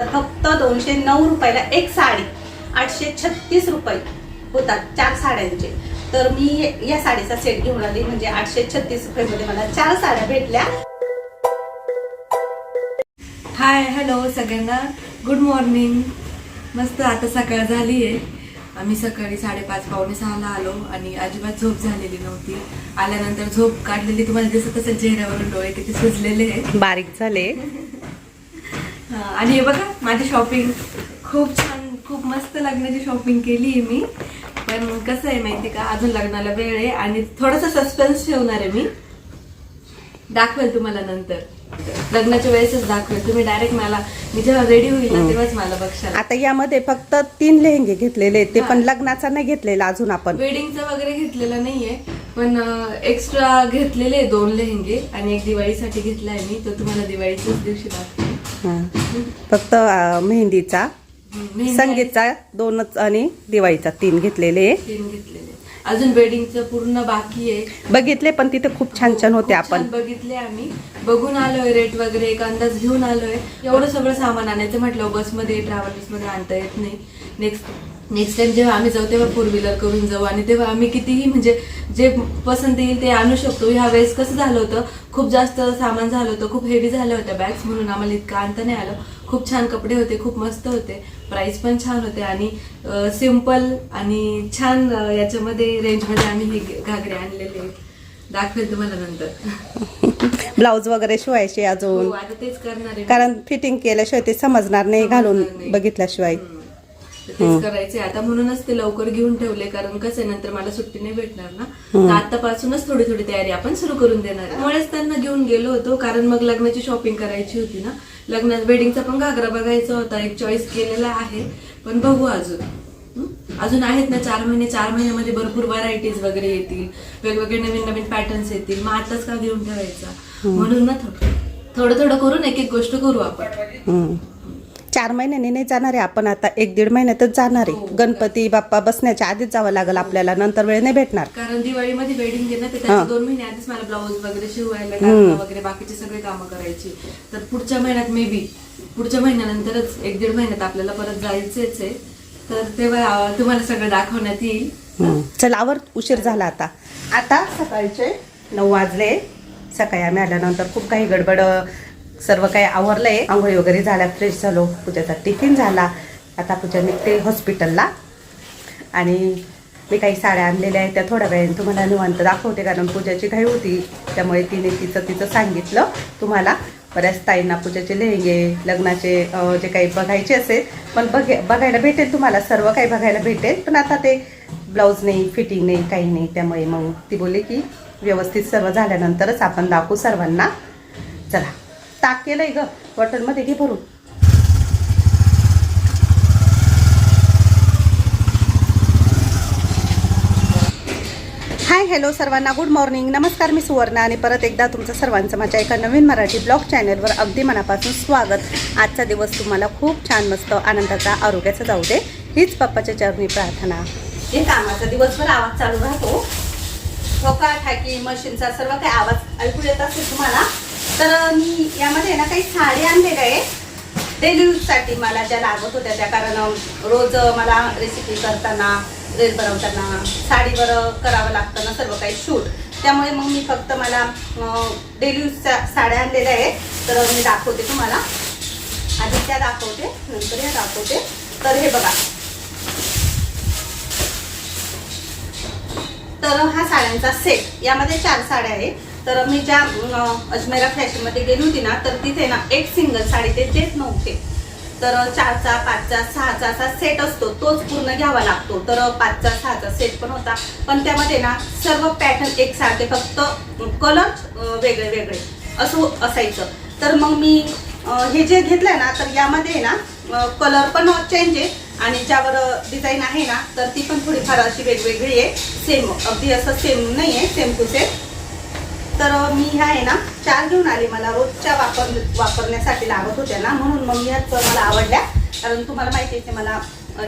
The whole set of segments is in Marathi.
तर फक्त दोनशे नऊ रुपयाला एक साडी आठशे छत्तीस रुपये होतात चार साड्यांचे. तर मी या साडीचा सेट घेऊन आली म्हणजे आठशे छत्तीस रुपयामध्ये मला चार साड्या भेटल्या. हाय हॅलो सगळ्यांना. गुड मॉर्निंग मस्त आता सकाळ झाली आहे. आम्ही सकाळी साडेपाच पावणे सहाला आलो आणि अजिबात झोप झालेली नव्हती. आल्यानंतर झोप काढलेली तुम्हाला दिसत असेल चेहऱ्यावरून डोळे किती सुजलेले आहेत. बारीक झाले. आणि हे बघा माझी शॉपिंग खूप छान खूप मस्त लग्नाची शॉपिंग केली आहे मी. पण कसं आहे माहिती का अजून लग्नाला वेळ आहे आणि थोडासा सस्पेन्स ठेवणार आहे मी. दाखवेल तुम्हाला नंतर. लग्नाच्या वेळेसच दाखवेल. तुम्ही डायरेक्ट मला मी जेव्हा रेडी होईल ना तेव्हाच मला बघशाल. आता यामध्ये फक्त तीन लेहंगे घेतलेले आहेत. ते पण लग्नाचा नाही घेतलेला अजून आपण. वेडिंगचा वगैरे घेतलेला नाहीये पण एक्स्ट्रा घेतलेले दोन लेहंगे. आणि एक दिवाळीसाठी घेतलाय मी तो तुम्हाला दिवाळीच्याच दिवशी दाखवेल. फक्त मेहंदीचा संगीतचा दोनच आणि दिवाळीचा तीन घेतलेले. तीन घेतलेले अजून वेडिंगचं पूर्ण बाकी आहे. बघितले पण तिथे खूप छान छान होते आपण. बघितले आम्ही. बघून आलोय रेट वगैरे एक अंदाज घेऊन आलोय. एवढं सगळं सामान आणायचं म्हटलं बसमध्ये ट्रॅव्हल्समध्ये आणता येत नाही. नेक्स्ट नेक्स्ट टाइम जेव्हा आम्ही जाऊ तेव्हा फोर व्हीलर करून जाऊ. आणि तेव्हा आम्ही कितीही म्हणजे जे पसंत येईल ते आणू शकतो. ह्या वेळेस कसं झालं होतं खूप जास्त सामान झालं होतं खूप हेवी झाल्या होत्या बॅग्स म्हणून आम्हाला इतकं आणता नाही आलं. खूप छान कपडे होते खूप मस्त होते. प्राइस पण छान होते आणि सिंपल आणि छान याच्यामध्ये रेंजमध्ये आम्ही हे घागरे आणलेले आहेत. दाखवेल तुम्हाला नंतर. ब्लाऊज वगैरे शिवायचे हो अजून आता तेच करणार कारण फिटिंग केल्याशिवाय ते समजणार नाही घालून. बघितल्याशिवाय. तेच करायचे आता म्हणूनच ते लवकर घेऊन ठेवले कारण कसं आहे, नंतर मला सुट्टी नाही भेटणार ना. तर आतापासूनच थोडी थोडी तयारी आपण सुरू करून देणार. त्यामुळेच त्यांना घेऊन गेलो होतो कारण मग लग्नाची शॉपिंग करायची होती ना. लग्नात वेडिंगचा पण घागरा बघायचा होता एक चॉईस केलेला आहे. पण बघू अजून? अजून आहेत ना चार महिने चार महिन्यामध्ये भरपूर व्हरायटीज वगैरे येतील. वेगवेगळे नवीन नवीन पॅटर्न्स येतील. मग आताच का घेऊन ठेवायचा? म्हणून ना थोडं थोडं थोडं करून एक एक गोष्ट करू आपण. चार महिन्याने नाही जाणार आहे. आपण आता एक दीड महिन्यातच जाणार हो. आहे गणपती बाप्पा बसण्याच्या आधीच जावं लागेल आपल्याला. नंतर वेळ नाही भेटणार. कारण दिवाळीमध्ये वेडिंग आहे ना तर हा. त्याचे दोन महिने आधीच मला ब्लाऊज वगैरे शिवायला टाकणं वगैरे बाकीचे सगळे कामं करायची. तर पुढच्या महिन्यात मे बी पुढच्या महिन्यानंतरच एक दीड महिन्यात आपल्याला परत जायचंच आहे. तर तेव्हा तुम्हाला सगळं दाखवण्यात येईल. हम्म. चल आवर उशीर झाला आता. आता सकाळचे नऊ वाजले. सकाळी आम्ही आल्यानंतर खूप काही गडबड सर्व काही आवरलंय. आंघोळी वगैरे झाल्या फ्रेश झालो. पूजाचा टिफिन झाला. आता पूजा निघते हॉस्पिटलला आणि मी काही साड्या आणलेल्या आहेत त्या थोड्या वेळाने तुम्हाला निवांत दाखवते कारण पूजाची घाई होती. त्यामुळे तिने तिचं तिचं सांगितलं तुम्हाला. बऱ्याच ताईंना पूजाचे लेहंगे लग्नाचे जे काही बघायचे असेल पण बघे बघायला भेटेल तुम्हाला. सर्व काही बघायला भेटेल. पण आता ते ब्लाऊज नाही फिटिंग नाही काही नाही. त्यामुळे मग ती बोलली की व्यवस्थित सर्व झाल्यानंतरच आपण दाखवू सर्वांना. चला. ताक केलंय ग बॉटलमध्ये घे भरून. हाय हॅलो सर्वांना गुड मॉर्निंग. नमस्कार मी सुवर्णा आणि परत एकदा तुमचं सर्वांचं माझ्या एका नवीन मराठी ब्लॉग चॅनलवर अगदी मनापासून स्वागत. आजचा दिवस तुम्हाला खूप छान मस्त आनंदाचा आरोग्याचा जाऊ दे हीच पप्पाच्या चरणी प्रार्थना. हे कामाचा दिवसभर आवाज चालू राहतो. हो ठोका ठाकी मशीनचा सर्व काही आवाज ऐकू येत असेल तुम्हाला? तर मी यामध्ये ना काही साडी आणलेल्या आहे. डेली यूजसाठी मला ज्या लागत होत्या त्या कारण रोज मला रेसिपी करताना रील बनवताना साडीवर करावं लागतं ना सर्व काही शूट त्यामुळे मग मी फक्त मला डेली यूजच्या साड्या आणलेल्या आहेत. तर मी दाखवते तुम्हाला. आधी त्या दाखवते नंतर या दाखवते. तर हे बघा. तर हा साड्यांचा सेट यामध्ये चार साड्या आहे तर मी ज्या अजमेरा फॅशनमध्ये गेली होती ना तर तिथे ना एक सिंगल साडी ते देत नव्हते. तर चारचा पाचचा सहाचा असा सेट असतो तोच पूर्ण घ्यावा लागतो. तर पाचचा सहाचा सेट पण होता. पण त्यामध्ये ना सर्व पॅटर्न एकसारखे फक्त कलर वेगळे वेगळे. असं हो, असायचं. तर मग मी हे जे घेतलंय ना तर यामध्ये ना कलर पण चेंज आहे आणि ज्यावर डिझाईन आहे ना तर ती पण थोडीफार अशी वेगवेगळी आहे. सेम अगदी असं सेम नाही आहे सेम टू सेम तर मी ह्या आहे ना चार घेऊन आले. मला रोजच्या वापर वापरण्यासाठी लागत होत्या ना म्हणून मग ह्याच मला आवडल्या. कारण तुम्हाला माहिती आहे की मला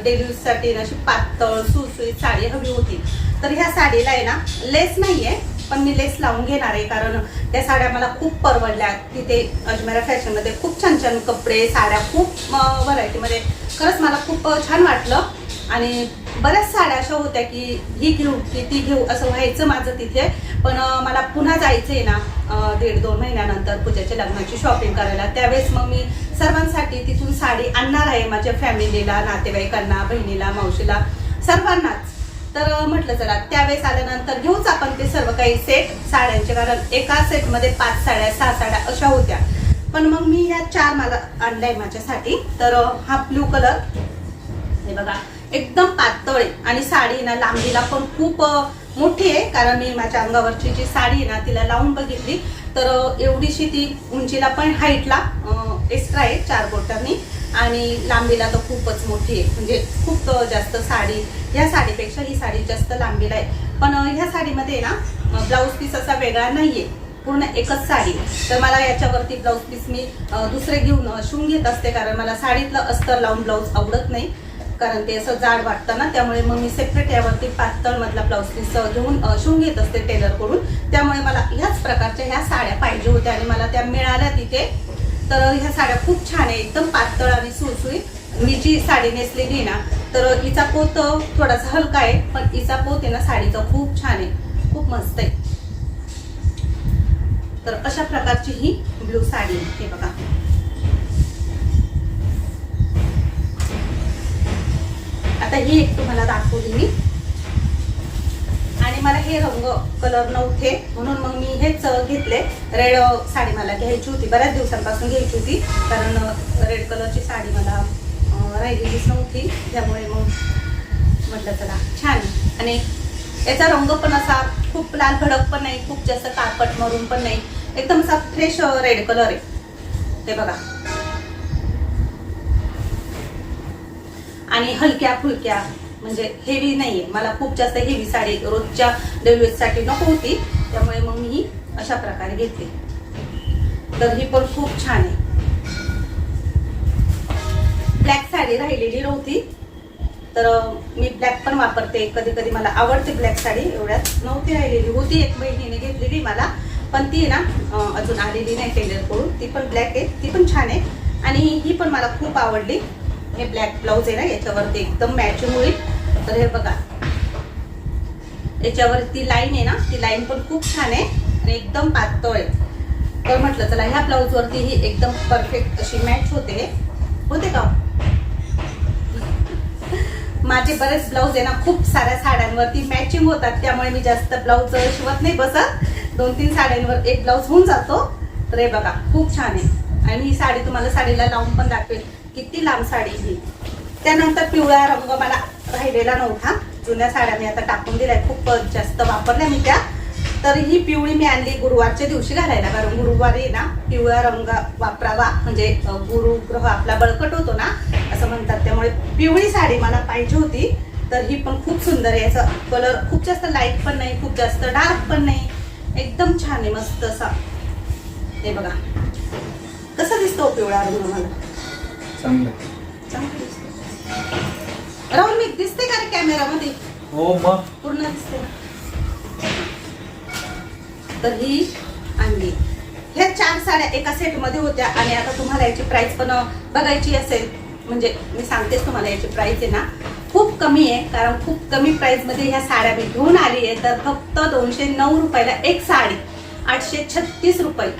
डेली यूजसाठी अशी पातळ सुसुईत साडी हवी होती. तर ह्या साडीला आहे ना लेस नाही आहे पण मी लेस लावून घेणार आहे. कारण त्या साड्या मला खूप परवडल्या. तिथे अजमेरा फॅशनमध्ये खूप छान छान कपडे साड्या खूप व्हरायटीमध्ये खरंच मला खूप छान वाटलं. आणि बऱ्याच साड्या अशा होत्या की ही घेऊ की ती घेऊ असं व्हायचं माझं तिथे. पण मला पुन्हा जायचं आहे ना दीड दोन महिन्यानंतर पूजाच्या लग्नाची शॉपिंग करायला. त्यावेळेस मग मी सर्वांसाठी तिथून साडी आणणार आहे माझ्या फॅमिलीला नातेवाईकांना बहिणीला मावशीला सर्वांनाच. तर म्हटलं चला त्यावेळेस आल्यानंतर घेऊच आपण ते सर्व काही सेट साड्यांचे. कारण एका सेटमध्ये पाच साड्या सहा साड्या अशा होत्या. पण मग मी ह्या चार मला आणल्या आहे माझ्यासाठी. तर हा ब्लू कलर हे बघा. एकदम पातळ आहे. आणि साडी ना लांबीला पण खूप मोठी आहे. कारण मी माझ्या अंगावरची जी साडी आहे ना तिला लावून बघितली. तर एवढीशी ती उंचीला पण हाईटला एक्स्ट्रा आहे चार बोटांनी. आणि लांबीला तर खूपच मोठी आहे. म्हणजे खूप जास्त साडी ह्या साडीपेक्षा ही साडी जास्त लांबीला आहे. पण ह्या साडीमध्ये ना ब्लाऊज पीस असा वेगळा नाहीये. पूर्ण एकच साडी तर मला याच्यावरती ब्लाऊज पीस मी दुसरे घेऊन शिवून घेत असते. कारण मला साडीतलं अस्तर लावून ब्लाऊज आवडत नाही. कारण ते असं जाड वाटतं ना त्यामुळे मग मी सेपरेट यावरती पातळमधला ब्लाऊज पीस घेऊन शिवून घेत असते टेलरकडून त्यामुळे मला ह्याच प्रकारच्या ह्या साड्या पाहिजे होत्या आणि मला त्या मिळाल्या तिथे. तर ह्या साड्या खूप छान आहे एकदम पातळ आणि सुळसुळीत. मी जी साडी नेसलेली ना तर हिचा पोत थोडासा हलका आहे पण हिचा पोत आहे ना साडीचा खूप छान आहे. खूप मस्त आहे. तर अशा प्रकारची ही ब्लू साडी आहे. हे बघा. आता ही एक तुम्हाला दाखवली मी. आणि मला हे रंग कलर नव्हते म्हणून मग मी हेच घेतले. रेड साडी मला घ्यायची होती. बऱ्याच दिवसांपासून घ्यायची होती कारण रेड कलरची साडी मला राहिलेलीच नव्हती. त्यामुळे मग म्हटलं चला छान. आणि याचा रंग पण असा खूप लाल भडक पण नाही खूप जास्त कापट मरून पण नाही. एकदम असा फ्रेश रेड कलर आहे. ते बघा. आणि हलक्या फुलक्या म्हणजे हेवी नाही आहे मला खूप जास्त हेवी साडी रोजच्या डेली नको होती. त्यामुळे मग मी ही अशा प्रकारे घेते तर ही पण खूप छान आहे. ब्लॅक साडी राहिलेली नव्हती. तर मी ब्लॅक पण वापरते. कधी कधी मला आवडते ब्लॅक साडी. एवढ्यात नव्हती राहिलेली. होती एक बहिणीने घेतलेली मला. पण ती ना अजून आलेली नाही टेलरकडून ती पण ब्लॅक आहे. ती पण छान आहे. आणि ही पण मला खूप आवडली. हे ब्लॅक ब्लाऊज आहे ना याच्यावरती एकदम मॅचिंग होईल. तर हे बघा. याच्यावरती लाईन आहे ना ती लाईन पण खूप छान आहे आणि एकदम पातळ आहे. तर म्हटलं चला ह्या ब्लाऊज वरती ही एकदम परफेक्ट अशी मॅच होते. होते का? माझे बरेच ब्लाऊज आहे ना खूप साऱ्या साड्यांवरती मॅचिंग होतात. त्यामुळे मी जास्त ब्लाऊज शिवत नाही बसत. दोन तीन साड्यांवर एक ब्लाऊज होऊन जातो. तर हे बघा खूप छान आहे. आणि ही साडी तुम्हाला साडीला लावून पण दाखवेल किती लांब साडी ही? त्यानंतर पिवळा रंग मला राहिलेला नव्हता. जुन्या साड्या मी आता टाकून दिल्या. खूप जास्त वापरल्या मी त्या. तर ही पिवळी मी आणली गुरुवारच्या दिवशी घालायला. कारण गुरुवारी ना पिवळा रंग वापरावा म्हणजे गुरुग्रह आपला बळकट होतो ना असं म्हणतात. त्यामुळे पिवळी साडी मला पाहिजे होती. तर ही पण खूप सुंदर आहे. याचा कलर खूप जास्त लाइट पण नाही खूप जास्त डार्क पण नाही. एकदम छान आहे मस्त असा. हे बघा. कसा दिसतो पिवळा रंग मला? चांगलं. चांगला दिसतो राहुल मी दिसते का रे कॅमेरामध्ये हो मग. पूर्ण दिसते. तर ही आणली ह्या चार साड्या एका सेटमध्ये होत्या आणि आता तुम्हाला याची प्राइस पण बघायची असेल. म्हणजे मी सांगतेच तुम्हाला याची प्राइस आहे ना खूप कमी आहे कारण खूप कमी प्राइसमध्ये ह्या साड्या मी घेऊन आली आहे. तर फक्त दोनशे नऊ रुपयाला एक साडी आठशे छत्तीस रुपये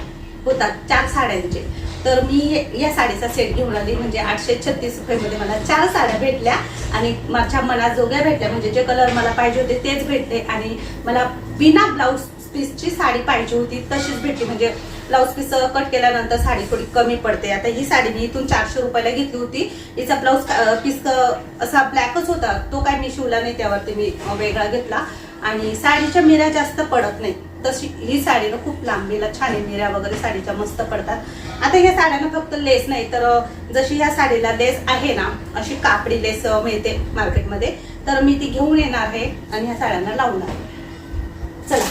होतात चार साड्यांचे. तर मी हे- या साडीचा सेट घेऊन आली. म्हणजे आठशे छत्तीस रुपयेमध्ये मला चार साड्या भेटल्या आणि माझ्या मनाजोग्या भेटल्या. म्हणजे जे कलर मला पाहिजे होते तेच भेटले. आणि मला बिना ब्लाऊज पीसची साडी पाहिजे होती तशीच भेटली. म्हणजे ब्लाऊज पीस कट केल्यानंतर साडी थोडी कमी पडते. आता ही साडी मी इथून चारशे रुपयाला घेतली होती. हिचा ब्लाऊज पीस असा ब्लॅकच होता. तो काय मी शिवला नाही. त्यावरती मी वेगळा घेतला. आणि साडीच्या मिऱ्या जास्त पडत नाही तशी ही साडी ना खूप लांबीला छान आहे निऱ्या वगैरे साडीच्या मस्त पडतात. आता ह्या साड्यांना फक्त लेस नाही तर जशी ह्या साडीला लेस आहे ना अशी कापडी लेस मिळते मार्केटमध्ये तर मी ती घेऊन येणार आहे आणि ह्या साड्यांना लावणार चला.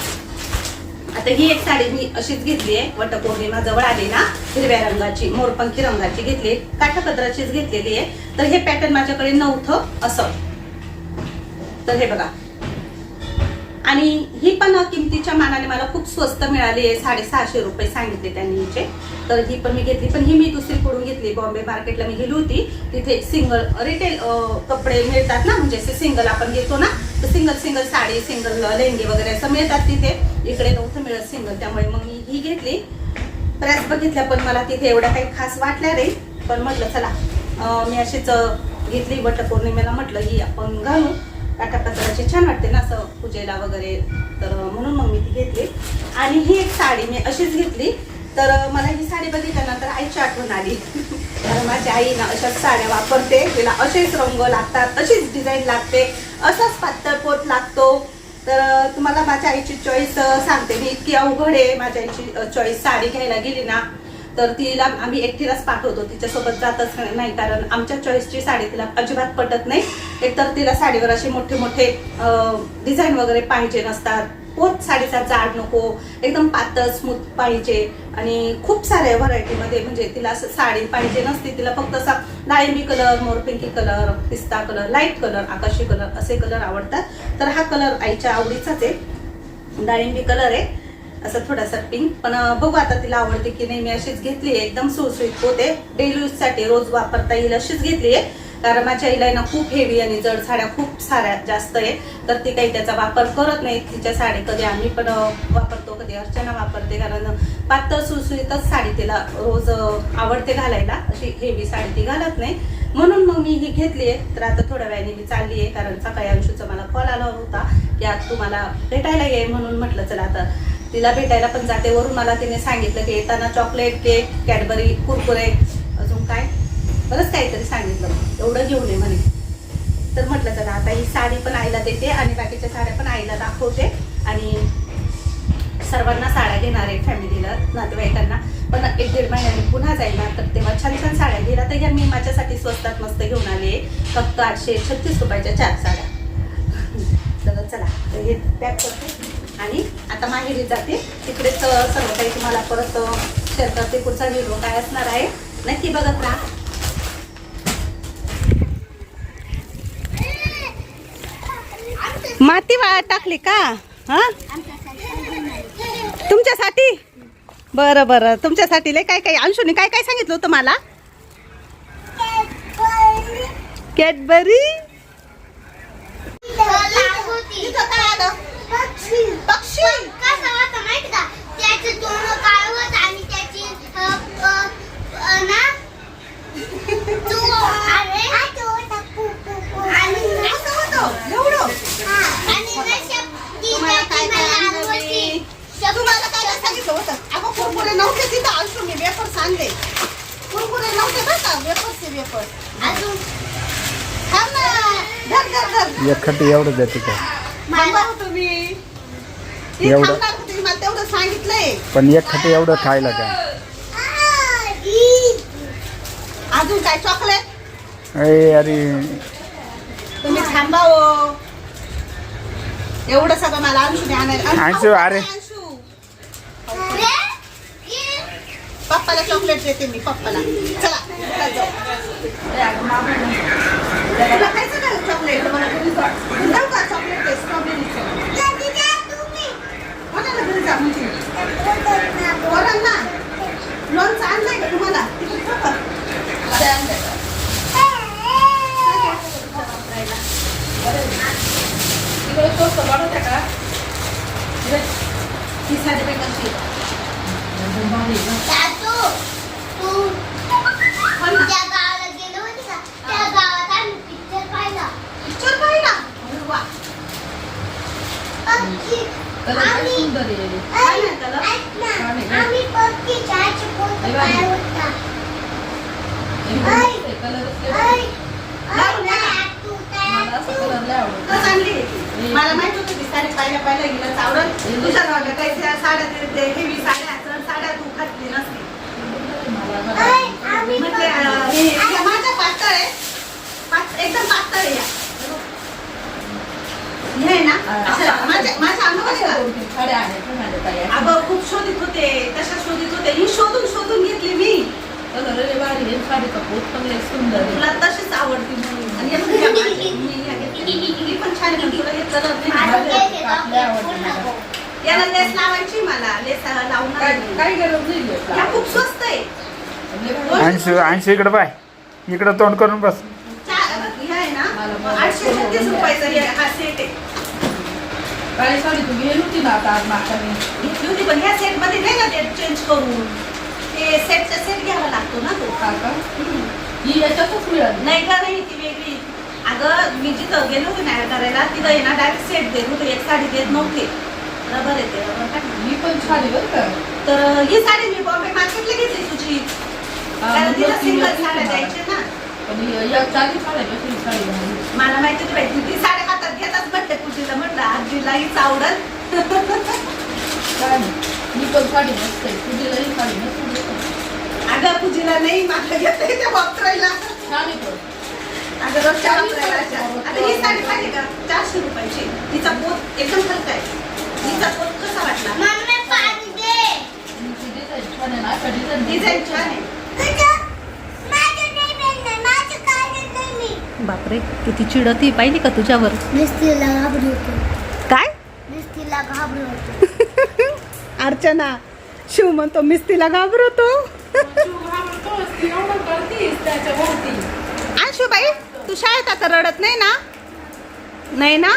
आता ही एक साडी मी अशीच घेतली आहे वटपौर्णिमा जवळ आली ना हिरव्या रंगाची मोरपंखी रंगाची घेतली काठापत्राचीच घेतलेली आहे. तर हे पॅटर्न माझ्याकडे नव्हतं असं. तर हे बघा आणि ही पण किमतीच्या मानाने मला खूप स्वस्त मिळाली आहे. साडेसहाशे रुपये सांगितले त्यांनी हिचे. तर ही पण मी घेतली. पण ही मी दुसरीकडून घेतली? बॉम्बे मार्केटला मी गेली होती. तिथे सिंगल रिटेल कपडे मिळतात ना? म्हणजे असे सिंगल आपण घेतो ना? तर सिंगल सिंगल साडी सिंगल लेहंगे वगैरे असं मिळतात तिथे. इकडे नव्हतं मिळत सिंगल त्यामुळे मग मी ही घेतली. प्रेस बघितल्या पण मला तिथे एवढ्या काही खास वाटल्या रे पण म्हटलं चला मी अशीच अं, घेतली. वटपौर्णिमेला म्हटलं ही आपण घालू. काटापत्राची छान वाटते ना असं पूजेला वगैरे. तर म्हणून मग मी ती घेतली. आणि ही एक साडी मी अशीच घेतली. तर मला ही साडी बघितल्यानंतर आईची आठवण आली. तर माझी आई ना अशाच साड्या वापरते. तिला असेच रंग लागतात अशीच डिझाईन लागते असाच पातळ पोत लागतो. तर तुम्हाला माझ्या आईची चॉईस सांगते मी. इतकी अवघड आहे माझ्या आईची चॉईस साडी घ्यायला गेली ना. तर तिला आम्ही एकटीलाच पाठवतो तिच्यासोबत जातच नाही कारण आमच्या चॉईसची साडी तिला अजिबात पटत नाही. एकतर तिला साडीवर असे मोठे मोठे डिझाईन वगैरे पाहिजे नसतात. पोत साडीचा जाड नको एकदम पातळ स्मूथ पाहिजे. आणि खूप साऱ्या व्हरायटीमध्ये म्हणजे तिला असं साडी पाहिजे नसते तिला फक्त असा डाळिंबी कलर मोरपिंकी कलर पिस्ता कलर लाइट कलर आकाशी कलर असे कलर आवडतात. तर हा कलर आईच्या आवडीचाच आहे. डाळिंबी कलर आहे. असं थोडासा पिंक पण बघू आता तिला आवडते की नाही. मी अशीच घेतली एकदम सुळसुळीत होते डेली युजसाठी रोज वापरता येईल अशीच घेतली आहे. कारण माझ्या आईला ना खूप हेवी आणि जड साड्या खूप साऱ्या जास्त आहे. तर ती काही त्याचा वापर करत नाही. तिच्या साडी कधी आम्ही पण वापरतो कधी अर्चना वापरते. कारण पातळ सुळसुळीतच साडी तिला रोज आवडते घालायला. अशी हेवी साडी ती घालत नाही. म्हणून मग मी ही घेतली आहे. तर आता थोड्या वेळाने मी चालली आहे. कारण सकाळी अंशूचा मला कॉल आला होता की आज तुम्हाला भेटायला ये म्हणून म्हटलं चला आता तिला भेटायला पण जाते. वरून मला तिने सांगितलं की येताना चॉकलेट केक कॅडबरी कुरकुरे अजून काय? बरंच काहीतरी सांगितलं. एवढं घेऊन ये म्हणे. तर म्हटलं चला आता ही साडी पण आईला देते आणि बाकीच्या साड्या पण आईला दाखवते आणि सर्वांना साड्या घेणार आहे फॅमिलीला नातेवाईकांना. पण एक दीड महिन्याने पुन्हा जाईल ना तर तेव्हा छान छान साड्या घेणार तर ह्या मी माझ्यासाठी स्वस्तात मस्त घेऊन आले फक्त आठशे छत्तीस रुपयाच्या चार साड्या. तर चला हे पॅक करते आणि आता माहेरी जाते. तिकडेच अं, सर्व काही तुम्हाला परत शेअर करते. पुढचा व्हिडिओ काय असणार आहे? नक्की बघत राहा. माती वाळत टाकली का? हा? तुमच्यासाठी? बरं बरं. तुमच्यासाठी लय काय काय अंशुने काय काय सांगितलं होतं मला? कॅडबरी? तिथं काय आलं पक्षी असं होतं एवढं तुम्हाला काय काय आणलं तुम्हाला काय काय सांगितलं होतं अगं कुरकुरे नव्हते तिथं अंशुने वेफर्स आणले कुरकुरे नव्हते बरं का? वेफर्सचे वेफर्स थांब ना धर धर धर. एवढं देते का थांबा ती एवढं? तेवढं सांगितलंय पण एक खट्टी एवढं खायला का अजून काय चॉकलेट अरे अरे तुम्ही थांबावं एवढं सगळं मला अंशुने आणायला अंशू, अंशू, अरे. अंशू पप्पाला चॉकलेट देते मी पप्पाला चला चला जाऊ. तुला खायचं का चॉकलेट. जाऊ का चॉकलेट स्ट्रॉबेरीचं. कोणाला घरी जा म्हणजे? पोरांना? लोणचं आणलंय का तुम्हाला तिकडे खाऊ का? अरे आणलंय का? इकडे स्वस्त वाढवत्या का? इकडे ती साडी बाई कशी आहे? पिक्चर पाहिला अरे वा. काय नाही त्याला? कसं आणली? मला माहीत होतं की साडी पाहिल्या पाहिल्या गेलं चावरण तुझ्या गावाला काही त्या साड्या ते- ते हेवी साड्या तर साड्या तू घातली नसती म्हटले अं, हे हे माझ्या पातळ आहे पात- एकदम पातळ आहे या. हे आहे ना असं माझ्या माझ्या अंगावर आहे का? अगं खूप शोधित होते. कशा शोधित होते? ही शोधून शोधून घेतली मी. तशीच आवडती मी पण छान आहे, पण तुला हे कलर नाही याला लेस लावायची मला. लेस लावून काही गरज नाही ह्या खूप स्वस्त आहे. ऐंशी ऐंशी इकडे पाय. इकडं तोंड करून बस. आठशे छत्तीस रुपयाचा हा सेट आहे. काही साडी तुम्ही गेली होती ना आता आज मागच्याने घेतली होती पण ह्या सेटमध्ये नाही ना ते चेंज करून ते सेटचा सेट घ्यावा लागतो ना तो हा का ही याच्यातच मिळाली नाही का नाही ती वेगळी अगं मी जिथं गेलो होते ना करायला तिथं आहे ना डायरेक्ट सेट देत होते एक साडी देत नव्हते रबर येते रबर. ही पण आहे बरं का तर ही साडी मी बॉम्बे मार्केटला घेतली तुझी कारण तिला ती सिंगल साड्या ना पण या चाली छान आहे कशी साडी घालून. मला माहिती होती ती साड्या हातात घेताच बघते पूजेला म्हटलं आजीला हीच आवडत काय? नाही ही पण साडी मस्त आहे ही साडी मस्त. अगं पूजेला नाही मला घेते त्या वापरायला. छान अगं. आता ही साडी पाहिजे का? चारशे रुपयाची. तिचा पोत एकदम हलका आहे. तिचा पोत कसा वाटला? डिझाईन छान आहे ना अशा डिझाईन डिझाईन छान आहे बापरे किती चिडती पाहिली का तुझ्यावर? घाबरू होतो. काय? घाबरू अर्चना शिव म्हणतो मिस्तीला घाबरतो आशुबाई तू शाळेत आता रडत नाही ना? नाही ना?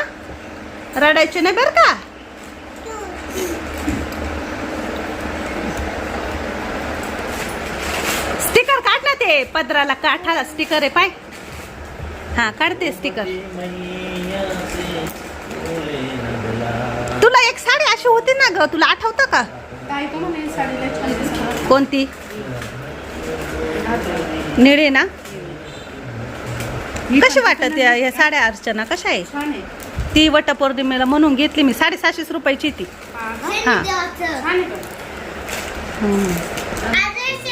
रडायचे नाही बरं का? स्टिकर काढ ना ते पदराला काठाला स्टिकर आहे पाय. हा काढते स्टिकर तुला एक साडी अशी होती ना ग तुला आठवतं का? कोणती? निळे ना? कशी वाटत या या साड्या अर्चना? कशा आहे? ती वटपौर्णिमेला म्हणून घेतली मी. साडेसहाशेच रुपयाची ती. हा.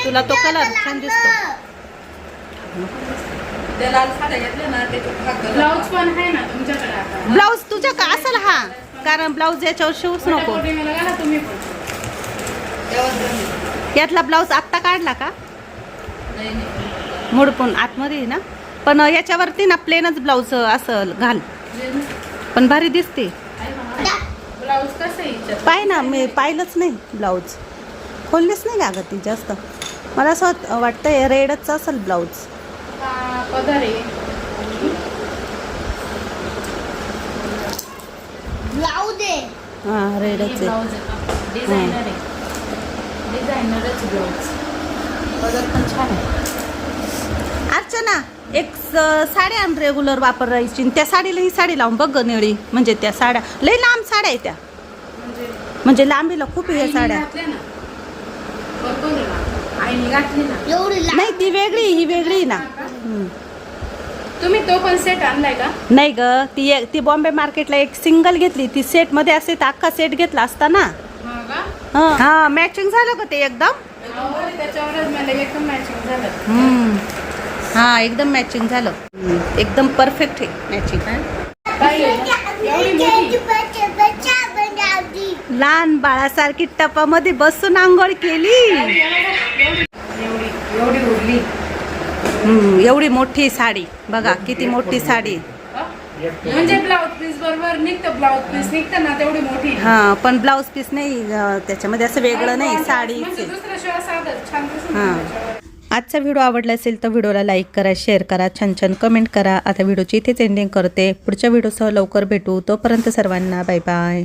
तुला तो colour छान दिसतो. त्या लाल साड्या घेतल्या ना त्याच्यात हा कलर ब्लाऊज पण आहे ना तुमच्याकडे आता. ब्लाऊज तुझ्या का असेल हा? कारण ब्लाऊज याच्यावर शिवूच नको. पौर्णिमेला घाला तुम्ही पण. तेव्हाच जमेल. यातला ब्लाऊज आत्ता काढला का? नाही नाही. मोडपून आतमध्ये आहे ना? पण याच्यावरती ना प्लेनच ब्लाऊज असं घाल. पण भारी दिसते. ब्लाऊज कसं आहे हिच्यात? पाय ना मी पाहिलंच नाही ब्लाऊज खोललीच नाही का ती जास्त? मला असं वाट- वाटतंय रेडच असेल ब्लाऊज पदर आहे. हां रेडच डिझायनर आहे. डिझायनरच ब्लाऊज पण छान आहे. अर्चना एक स- साडी आण रेग्युलर वापरायची. त्या साडीला ही साडी लावून बघ ग निळी. म्हणजे त्या साड्या. लई लांब साड्या आहे त्या. म्हणजे म्हणजे लांबीला खूप आहे या आईने साड्या नाही ती वेगळी ही वेगळी ना. तुम्ही तो पण सेट आणलाय का? नाही ग ती एक- ती बॉम्बे मार्केटला एक सिंगल घेतली. ती सेटमध्ये तर अख्खा सेट घेतला असता ना. हा का? हा. मॅचिंग झालं का ते एकदम. अहो, त्याच्यावरच मला एकदम मॅचिंग झालं. हम्म. हा एकदम मॅचिंग झालं. एकदम परफेक्ट आहे मॅचिंग काय आहे? एवढी मोठी? लहान बाळासारखी टपामध्ये बसून आंघोळ केली. एवढी एवढी उरली एवढी मोठी साडी. बघा किती मोठी साडी. हा? म्हणजे ब्लाऊज पीस बरोबर निघतं ब्लाऊज पीस निघतं ना तेवढी मोठी. हा पण ब्लाऊज पीस नाही त्याच्यामध्ये असं वेगळं नाही साडीच म्हणजे हा. आजचा व्हिडिओ आवडला असेल तर व्हिडिओला लाईक करा शेअर करा छान छान कमेंट करा. आता व्हिडिओची इथेच एंडिंग करते. पुढच्या व्हिडिओसह लवकर भेटू. तोपर्यंत सर्वांना बाय बाय